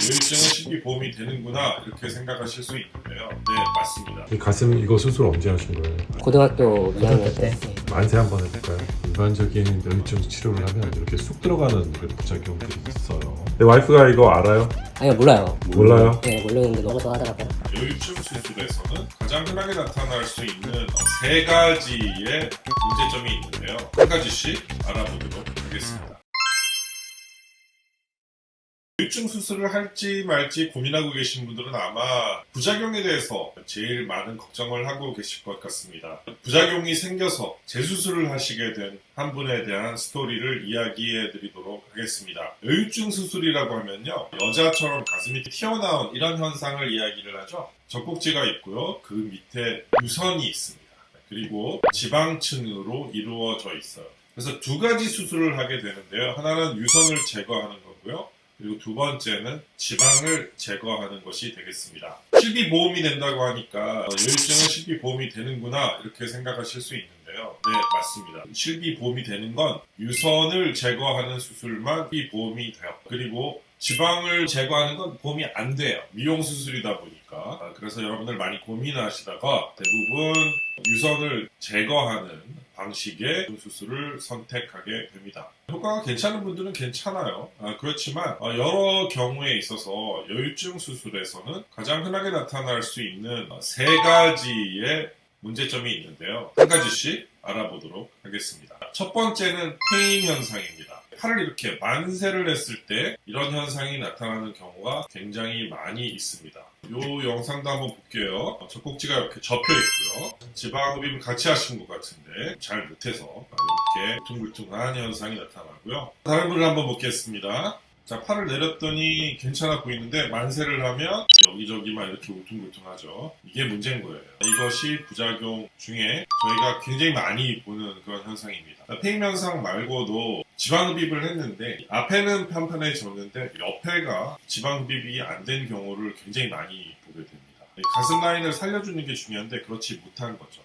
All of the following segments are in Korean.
여유증은 쉽게 보험이 되는구나 이렇게 생각하실 수 있는데요. 네 맞습니다. 이 가슴 이거 수술 언제 하신 거예요? 고등학교 2학년 때 만세 한번 해볼까요? 일반적인 여유증 치료를 하면 이렇게 쑥 들어가는 그 부작용들이 있어요. 내 와이프가 이거 알아요? 아니요 몰라요 몰라요? 네 모르는데 너무 좋아하더라고요 여유증 수술에서는 가장 흔하게 나타날 수 있는 세 가지의 문제점이 있는데요. 한 가지씩 알아보도록 하겠습니다. 여유증 수술을 할지 말지 고민하고 계신 분들은 아마 부작용에 대해서 제일 많은 걱정을 하고 계실 것 같습니다. 부작용이 생겨서 재수술을 하시게 된 한 분에 대한 스토리를 이야기해 드리도록 하겠습니다. 여유증 수술이라고 하면요. 여자처럼 가슴이 튀어나온 이런 현상을 이야기를 하죠. 젖꼭지가 있고요. 그 밑에 유선이 있습니다. 그리고 지방층으로 이루어져 있어요. 그래서 두 가지 수술을 하게 되는데요. 하나는 유선을 제거하는 거고요. 그리고 두 번째는 지방을 제거하는 것이 되겠습니다. 실비 보험이 된다고 하니까 어, 여유증은 실비 보험이 되는구나 이렇게 생각하실 수 있는데요. 네, 맞습니다. 실비 보험이 되는 건 유선을 제거하는 수술만 실비 보험이 돼요. 그리고 지방을 제거하는 건 보험이 안 돼요. 미용 수술이다 보니까. 아, 그래서 여러분들 많이 고민하시다가 대부분 유선을 제거하는 방식의 수술을 선택하게 됩니다. 효과가 괜찮은 분들은 괜찮아요. 아, 그렇지만 어, 여러 경우에 있어서 여유증 수술에서는 가장 흔하게 나타날 수 있는 어, 세 가지의 문제점이 있는데요. 한 가지씩 알아보도록 하겠습니다. 첫 번째는 페인 현상입니다. 팔을 이렇게 만세를 했을 때 이런 현상이 나타나는 경우가 굉장히 많이 있습니다. 이 영상도 한번 볼게요. 어, 젖꼭지가 이렇게 접혀 있고요. 지방 흡입을 같이 하신 것 같은데 잘 못해서 이렇게 둥글둥한 현상이 나타나고요. 다른 분을 한번 보겠습니다. 자, 팔을 내렸더니 괜찮아 보이는데 만세를 하면 여기저기만 이렇게 울퉁불퉁하죠. 이게 문제인 거예요. 이것이 부작용 중에 저희가 굉장히 많이 보는 그런 현상입니다. 페임 현상 말고도 지방 흡입을 했는데 앞에는 편편해졌는데 옆에가 지방 흡입이 안 된 경우를 굉장히 많이 보게 됩니다. 가슴 라인을 살려주는 게 중요한데 그렇지 못한 거죠.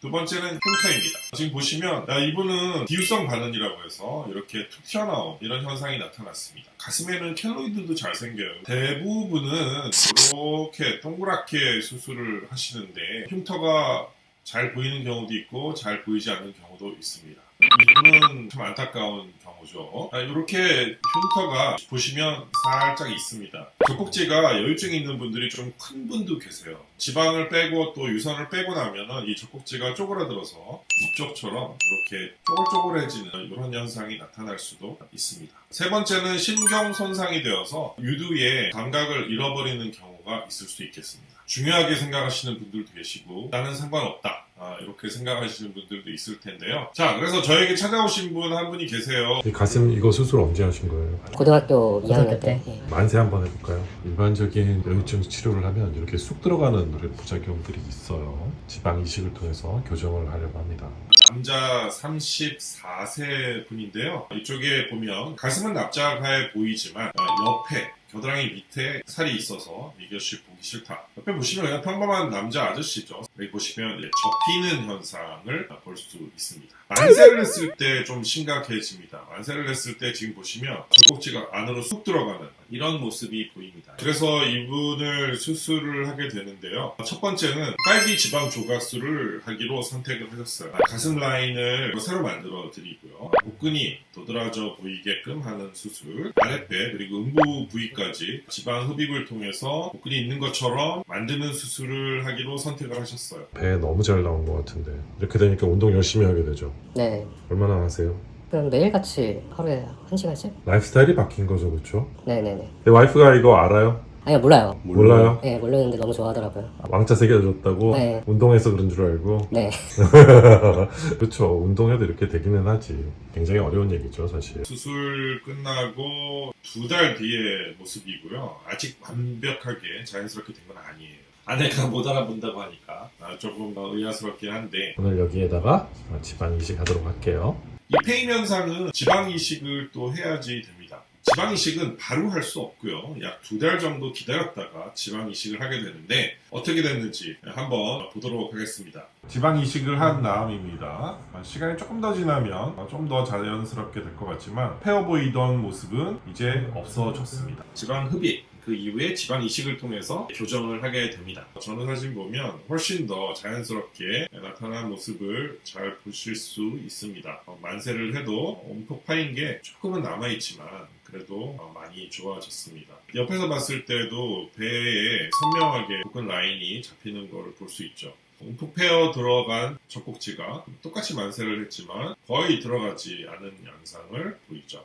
두 번째는 흉터입니다. 지금 보시면 야, 이분은 비유성 반응이라고 해서 이렇게 툭 튀어나온 이런 현상이 나타났습니다. 가슴에는 켈로이드도 잘 생겨요. 대부분은 이렇게 동그랗게 수술을 하시는데 흉터가 잘 보이는 경우도 있고 잘 보이지 않는 경우도 있습니다. 이분은 참 안타까운 경우죠. 아, 이렇게 흉터가 보시면 살짝 있습니다. 젖꼭지가 여유증이 있는 분들이 좀 큰 분도 계세요. 지방을 빼고 또 유선을 빼고 나면은 이 젖꼭지가 쪼그라들어서 북쪽처럼 이렇게 쪼글쪼글해지는 이런 현상이 나타날 수도 있습니다. 세 번째는 신경 손상이 되어서 유두의 감각을 잃어버리는 경우가 있을 수 있겠습니다. 중요하게 생각하시는 분들도 계시고 나는 상관없다. 아, 이렇게 생각하시는 분들도 있을 텐데요. 자, 그래서 저에게 찾아오신 분 한 분이 계세요. 이 가슴 이거 수술 언제 하신 거예요? 고등학교 2학년 때 네. 만세 한번 해볼까요? 일반적인 여유증 치료를 하면 이렇게 쑥 들어가는 그 부작용들이 있어요. 지방 이식을 통해서 교정을 하려고 합니다. 남자 34세 분인데요. 이쪽에 보면 가슴은 납작해 보이지만 어, 옆에 겨드랑이 밑에 살이 있어서 이것이 보기 싫다. 옆에 보시면 그냥 평범한 남자 아저씨죠. 여기 보시면 접히는 현상을 볼 수 있습니다. 만세를 했을 때 좀 심각해집니다. 만세를 했을 때 지금 보시면 젖꼭지가 안으로 쑥 들어가는 이런 모습이 보입니다. 그래서 이분을 수술을 하게 되는데요. 첫 번째는 딸기 지방 조각수를 하기로 선택을 하셨어요. 가슴 라인을 새로 만들어 드리고요. 복근이 도드라져 보이게끔 하는 수술, 아랫배 그리고 음부 부위까지 지방 흡입을 통해서 복근이 있는 것처럼 만드는 수술을 하기로 선택을 하셨어요. 배 너무 잘 나온 것 같은데 이렇게 되니까 운동 열심히 하게 되죠. 네 얼마나 하세요? 그럼 매일같이 하루에 한 시간씩? 라이프스타일이 바뀐 거죠, 그렇죠? 네네네 내 와이프가 이거 알아요? 아니요 몰라요 몰라요? 네 모르는데 너무 좋아하더라고요 왕자 새겨줬다고 네. 운동해서 그런 줄 알고 네 그렇죠 운동해도 이렇게 되기는 하지 굉장히 어려운 얘기죠 사실 수술 끝나고 두 달 뒤의 모습이고요. 아직 완벽하게 자연스럽게 된 건 아니에요. 아내가 못 알아본다고 하니까 아, 조금 더 의아스럽긴 한데 오늘 여기에다가 지방 이식 하도록 할게요 이 페임 현상은 지방 이식을 또 해야지 됩니다. 지방 이식은 바로 할 수 없고요. 약 두 달 정도 기다렸다가 지방 이식을 하게 되는데 어떻게 됐는지 한번 보도록 하겠습니다. 지방 이식을 한 다음입니다. 시간이 조금 더 지나면 좀 더 자연스럽게 될 것 같지만 페어 보이던 모습은 이제 없어졌습니다. 지방 흡입 그 이후에 지방 이식을 통해서 교정을 하게 됩니다. 전후 사진 보면 훨씬 더 자연스럽게 나타난 모습을 잘 보실 수 있습니다. 어, 만세를 해도 움푹 파인 게 조금은 남아있지만 그래도 어, 많이 좋아졌습니다. 옆에서 봤을 때도 배에 선명하게 볶은 라인이 잡히는 걸볼수 있죠. 움푹 패어 들어간 젖꼭지가 똑같이 만세를 했지만 거의 들어가지 않은 양상을 보이죠.